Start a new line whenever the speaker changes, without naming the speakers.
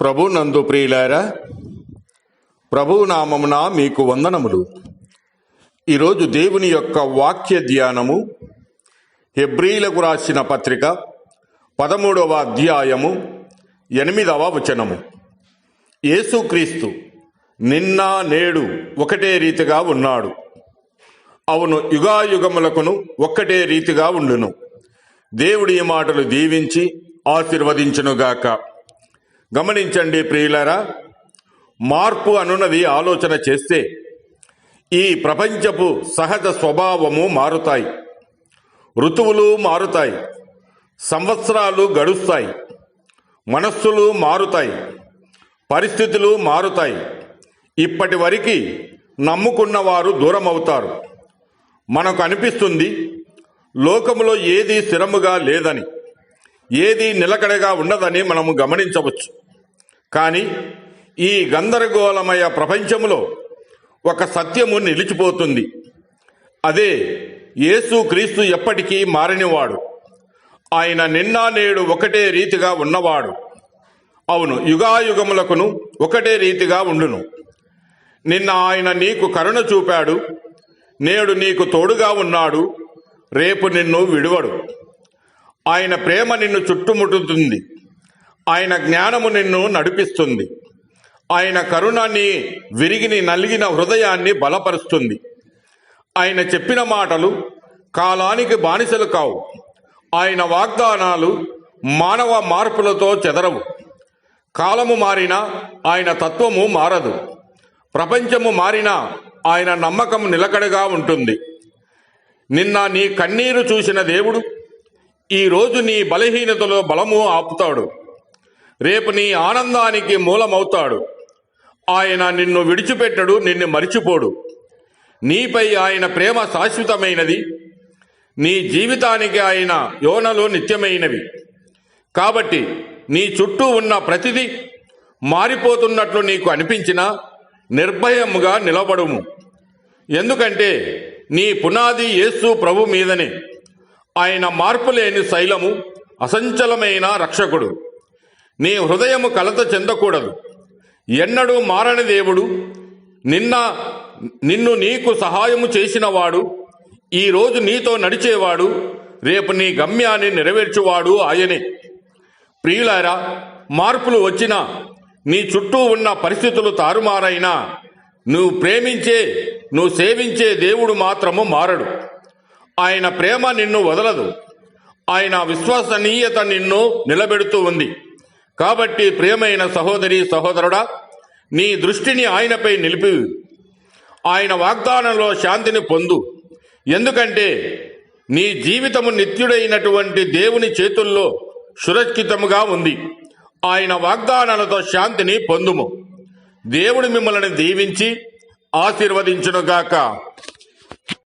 ప్రభు నందు ప్రియులారా ప్రభు నామమున మీకు వందనములు. ఈరోజు దేవుని యొక్క వాక్య ధ్యానము హెబ్రీలకు రాసిన పత్రిక పదమూడవ అధ్యాయము ఎనిమిదవ వచనము. యేసుక్రీస్తు నిన్న నేడు ఒకటే రీతిగా ఉన్నాడు. అవును యుగాయుగములకును ఒక్కటే రీతిగా ఉండును. దేవుడి మాటలు దీవించి ఆశీర్వదించునుగాక. గమనించండి ప్రియులరా మార్పు అనున్నది ఆలోచన చేస్తే ఈ ప్రపంచపు సహజ స్వభావము మారుతాయి ఋతువులు మారుతాయి సంవత్సరాలు గడుస్తాయి మనస్సులు మారుతాయి పరిస్థితులు మారుతాయి. ఇప్పటి వరకు నమ్ముకున్న వారు దూరం అవుతారు మనకు అనిపిస్తుంది లోకములో ఏది స్థిరముగా లేదని ఏది నిలకడగా ఉండదని మనము గమనించవచ్చు. కానీ ఈ గందరగోళమయ ప్రపంచములో ఒక సత్యము నిలిచిపోతుంది. అదే యేసు క్రీస్తు ఎప్పటికీ మారనివాడు. ఆయన నిన్న నేడు ఒకటే రీతిగా ఉన్నవాడు. అవును యుగాయుగములకును ఒకటే రీతిగా ఉండును. నిన్న ఆయన నీకు కరుణ చూపాడు నేడు నీకు తోడుగా ఉన్నాడు రేపు నిన్ను విడువడు. ఆయన ప్రేమ నిన్ను చుట్టుముట్టుతుంది ఆయన జ్ఞానము నిన్ను నడిపిస్తుంది. ఆయన కరుణాన్ని విరిగిని నలిగిన హృదయాన్ని బలపరుస్తుంది. ఆయన చెప్పిన మాటలు కాలానికి బానిసలు కావు. ఆయన వాగ్దానాలు మానవ మార్పులతో చెదరవు. కాలము మారినా ఆయన తత్వము మారదు. ప్రపంచము మారినా ఆయన నమ్మకం నిలకడగా ఉంటుంది. నిన్న నీ కన్నీరు చూసిన దేవుడు ఈ రోజు నీ బలహీనతలో బలము ఆపుతాడు. రేపు నీ ఆనందానికి మూలమవుతాడు. ఆయన నిన్ను విడిచిపెట్టడు నిన్ను మరిచిపోడు. నీపై ఆయన ప్రేమ శాశ్వతమైనది. నీ జీవితానికి ఆయన యోనలు నిత్యమైనవి. కాబట్టి నీ చుట్టూ ఉన్న ప్రతిదీ మారిపోతున్నట్లు నీకు అనిపించినా నిర్భయముగా నిలబడుము. ఎందుకంటే నీ పునాది యేసు ప్రభు మీదనే. ఆయన మార్పులేని శైలము అసంచలమైన రక్షకుడు. నీ హృదయము కలత చెందకూడదు. ఎన్నడూ మారని దేవుడు నిన్న నిన్ను నీకు సహాయము చేసినవాడు ఈ రోజు నీతో నడిచేవాడు రేపు నీ గమ్యాన్ని నెరవేర్చువాడు ఆయనే. ప్రియులారా మార్పులు వచ్చినా నీ చుట్టూ ఉన్న పరిస్థితులు తారుమారైనా నువ్వు ప్రేమించే నువ్వు సేవించే దేవుడు మాత్రము మారడు. ఆయన ప్రేమ నిన్ను వదలదు. ఆయన విశ్వసనీయత నిన్ను నిలబెడుతూ ఉంది. కాబట్టి ప్రియమైన సహోదరి సహోదరుడా నీ దృష్టిని ఆయనపై నిలిపి ఆయన వాగ్దానంలో శాంతిని పొందు. ఎందుకంటే నీ జీవితము నిత్యుడైనటువంటి దేవుని చేతుల్లో సురక్షితముగా ఉంది. ఆయన వాగ్దానాలతో శాంతిని పొందుము. దేవుడు మిమ్మల్ని దీవించి ఆశీర్వదించునుగాక.